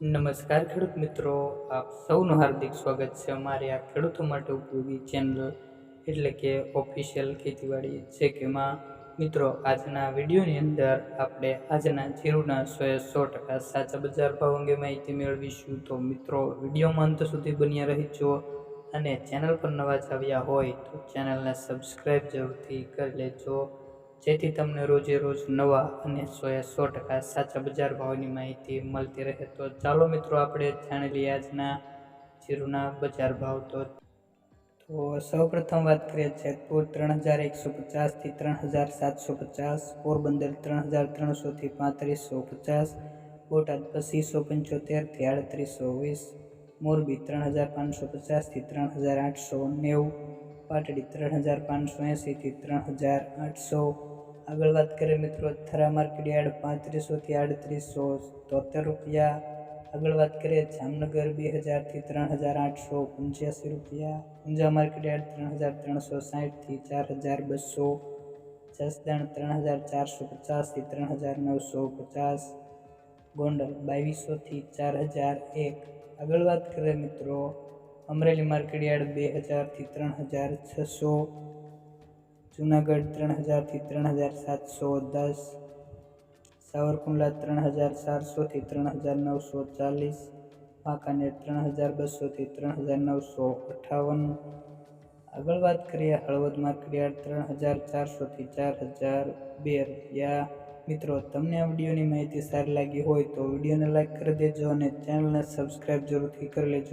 નમસ્કાર ખેડૂત મિત્રો, આપ સૌનું હાર્દિક સ્વાગત છે અમારી આ ખેડૂતો માટે ઉપયોગી ચેનલ એટલે કે ઓફિશિયલ ખેતીવાડી છે કે માં મિત્રો, આજના વિડીયોની અંદર આપણે આજના જીરુના સો સો ટકા સાચા બજાર ભાવ અંગે માહિતી મેળવીશું. તો મિત્રો, વિડીયોમાં અંત સુધી બન્યા રહેજો અને ચેનલ પર નવા જ આવ્યા હોય તો ચેનલને સબસ્ક્રાઈબ જરૂરથી કરી લેજો. જેથી તમને રોજે રોજ નવા અને સોએ સો ટકા સાચા બજાર ભાવની માહિતી મળતી રહે. તો ચાલો મિત્રો, આપણે જાણી લઈએ આજના જીરુના બજાર ભાવ તો. તો સૌપ્રથમ વાત કરીએ જેતપુર ત્રણ હજાર એકસો પચાસથી ત્રણ હજાર સાતસો પચાસ, પોરબંદર ત્રણ હજાર ત્રણસોથી પાંત્રીસો પચાસ, બોટાદ પચીસો પંચોતેરથી આડત્રીસો વીસ, મોરબી ત્રણ હજાર પાંચસો પચાસથી ત્રણ હજાર આઠસો નેવું પાટડી ત્રણ હજાર પાંચસો એંસીથી ત્રણ હજાર આઠસો આગળ વાત કરીએ મિત્રો થરા માર્કેટ યાર્ડ પાંત્રીસોથી આડત્રીસો તોતેર રૂપિયા આગળ વાત કરીએ જામનગર બે હજારથી ત્રણ હજાર આઠસો પંચ્યાસી રૂપિયા ઊંઝા માર્કેટ યાર્ડ ત્રણ હજાર ત્રણસો સાઠથી ચાર હજાર બસો જસદણ ત્રણ હજાર ચારસો પચાસથી ત્રણ હજાર નવસો પચાસ ગોંડલ બાવીસોથી ચાર હજાર એક આગળ વાત કરીએ મિત્રો અમરેલી માર્કેટ યાર્ડ બે હજારથી ત્રણ હજાર છસો, જુનાગઢ ત્રણ હજારથી ત્રણ હજાર સાતસો દસ, સાવરકુંડલા ત્રણ હજાર ચારસોથી ત્રણ હજાર નવસો ચાલીસ, વાંકાનેર ત્રણ હજાર બસોથી ત્રણ હજાર નવસો અઠાવન. આગળ વાત કરીએ હળવદ માર્કેટ ત્રણ હજાર ચારસોથી ચાર હજાર બે રૂપિયા. મિત્રો, તમને આ વિડીયોની માહિતી સારી લાગી હોય તો વિડીયોને લાઈક કરી દેજો અને ચેનલને સબસ્ક્રાઈબ જરૂરથી કરી લેજો.